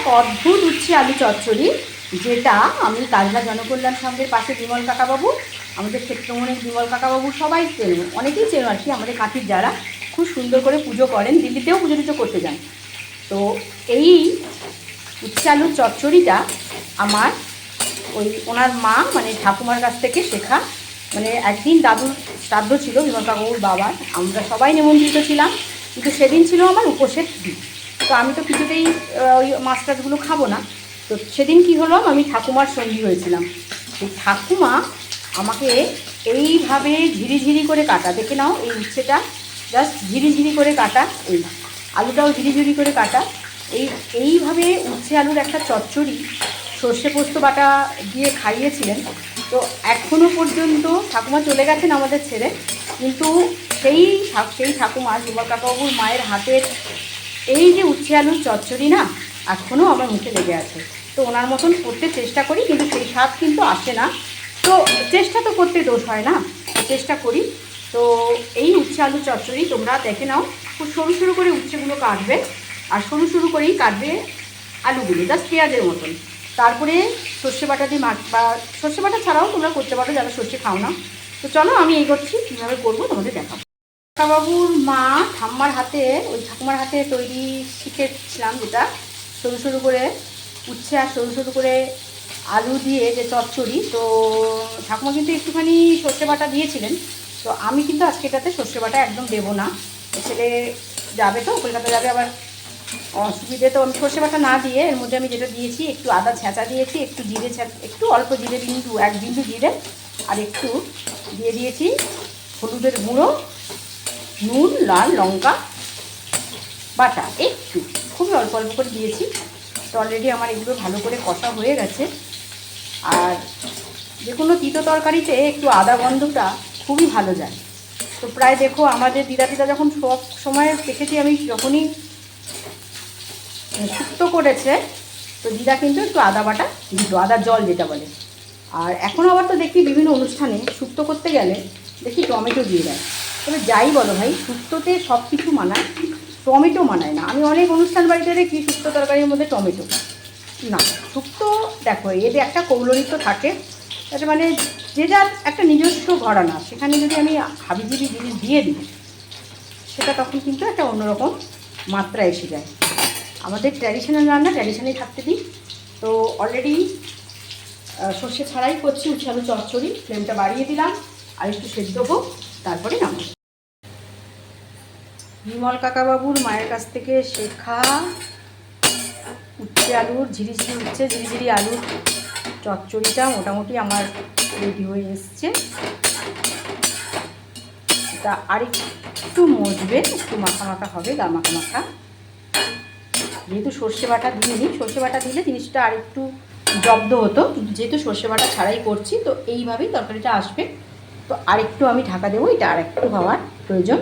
এক অদ্ভুত উচ্ছে আলু চচ্চড়ি, যেটা আমি কাজলা জনকল্যাণ সংঘের পাশে বিমল কাকাবাবু, আমাদের ক্ষেত্রমণের বিমল কাকাবাবু সবাই চেন অনেকেই চেন আর কি, আমাদের কাকির যারা খুব সুন্দর করে পুজো করেন, দিল্লিতেও পুজো টুজো করতে যান। তো এই উচ্ছে আলুর চচ্চড়িটা আমার ওই ওনার মা মানে ঠাকুমার কাছ থেকে শেখা। মানে একদিন দাদুর শ্রাদ্ধ ছিল, বিমল কাকুর বাবার, আমরা সবাই নিমন্ত্রিত ছিলাম। কিন্তু সেদিন ছিল আমার উপোসের দিন। তো আমি তো কিছুতেই ওই মাছ টাছগুলো খাব না। তো সেদিন কি হলাম আমি ঠাকুমার সঙ্গী হয়েছিলাম। এই ঠাকুমা আমাকে এইভাবে ঝিরিঝিরি করে কাটা, দেখে নাও এই উচ্ছেটা, জাস্ট ঝিরিঝিরি করে কাটা, এই আলুটাও ঝিরিঝিরি করে কাটা। এই, এইভাবে উচ্ছে আলুর একটা চচ্চড়ি সর্ষে পোস্ত বাটা দিয়ে খাইয়েছিলেন। তো এখনও পর্যন্ত ঠাকুমা চলে গেছেন আমাদের ছেড়ে, কিন্তু সেই সেই ঠাকুমা যুবক কাকাবাবুর মায়ের হাতের এই যে উচ্ছে আলুর চচ্চড়ি না এখনও আমার মুখে লেগে আছে। তো ওনার মতন করতে চেষ্টা করি, কিন্তু সেই স্বাদ কিন্তু আসে না। তো চেষ্টা তো করতে দোষ হয় না, চেষ্টা করি। তো এই উচ্ছে আলু চচ্চড়ি তোমরা দেখে নাও, খুব সরু সরু করে উচ্ছেগুলো কাটবে, আর সরু সরু করেই কাটবে আলুগুলো জাস্ট পেঁয়াজের মতন। তারপরে সর্ষে বাটা দিয়ে মাছ বা সর্ষে বাটা ছাড়াও তোমরা করতে পারো, যারা সর্ষে খাও না। তো চলো আমি এই করছি কীভাবে করব তোমাদের দেখাবো। কাকাবাবুর মা ঠাম্মার হাতে, ওই ঠাকুমার হাতে তৈরি শিখেছিলাম যেটা। সরু সরু করে উচ্ছে আর সরু সরু করে আলু দিয়ে যে চচ্চড়ি, তো ঠাকুমা কিন্তু একটুখানি সর্ষে বাটা দিয়েছিলেন। তো আমি কিন্তু আজকে এটাতে সর্ষে বাটা একদম দেবো না। ছেলে যাবে তো, কলকাতা যাবে আবার অসুবিধে। তো আমি সর্ষে বাটা না দিয়ে এর মধ্যে আমি যেটা দিয়েছি, একটু আদা ছেঁচা দিয়েছি, একটু জিরে একটু অল্প জিরে বিন্দু, এক বিন্দু জিরে, আর একটু দিয়ে দিয়েছি হলুদের গুঁড়ো নুন, লাল লঙ্কা, বাটা, একটু। খুবই অল্প অল্প করে দিয়েছি। তো অলরেডি আমার এগুলো ভালো করে কষা হয়ে গেছে। আর যে কোনো তিতো তরকারিতে একটু আদা গন্ধটা খুবই ভালো যায়। তো প্রায় দেখো, আমাদের দিদা দিদা যখন সব সময় দেখেছি, আমি যখনই শুক্তো করেছে, তো দিদা কিন্তু একটু আদা বাটা দিত, আদা জল যেটা বলে। আর এখন আবার তো দেখি বিভিন্ন অনুষ্ঠানে শুক্তো করতে গেলে দেখি টমেটো দিয়ে দেয়। তবে যাই বলো ভাই শুক্তোতে সব কিছু মানায়, টমেটো মানায় না। আমি অনেক অনুষ্ঠান বাড়িতে দেখি শুক্তো তরকারির মধ্যে টমেটো। না শুক্তো দেখো এর একটা কৌলরিত্ব থাকে। তাতে মানে যে যার একটা নিজস্ব ঘরানা, সেখানে যদি আমি হাবিজিবি জিনিস দিয়ে দিই, সেটা তখন কিন্তু একটা অন্যরকম মাত্রা এসে যায়। আমাদের ট্র্যাডিশনাল রান্না ট্র্যাডিশনালি থাকতে দিই। তো অলরেডি সর্ষে ছাড়াই করছি উচ্ছালু চচ্চড়ি ফ্লেমটা বাড়িয়ে দিলাম, আর একটু সেদ্ধ হোক তারপরে নামাবো বিমল কাকাবাবুর মায়ের কাছ থেকে শেখা উচ্ছে আলুর ঝিরিঝিরি উচ্ছে ঝিরিঝিরি আলুর চচ্চড়িটা মোটামুটি আমার রেডি হয়ে এসছে। এটা আরেকটু মজবে, একটু মাখা মাখা হবে, গা মাখা মাখা। যেহেতু সর্ষে বাটা দিইনি, সর্ষে বাটা দিলে জিনিসটা আরেকটু জব্দ হতো যেহেতু সর্ষে বাটা ছাড়াই করছি, তো এইভাবেই তরকারিটা আসবে। তো আরেকটু আমি ঢাকা দেবো এটা আরেকটু হওয়ার প্রয়োজন।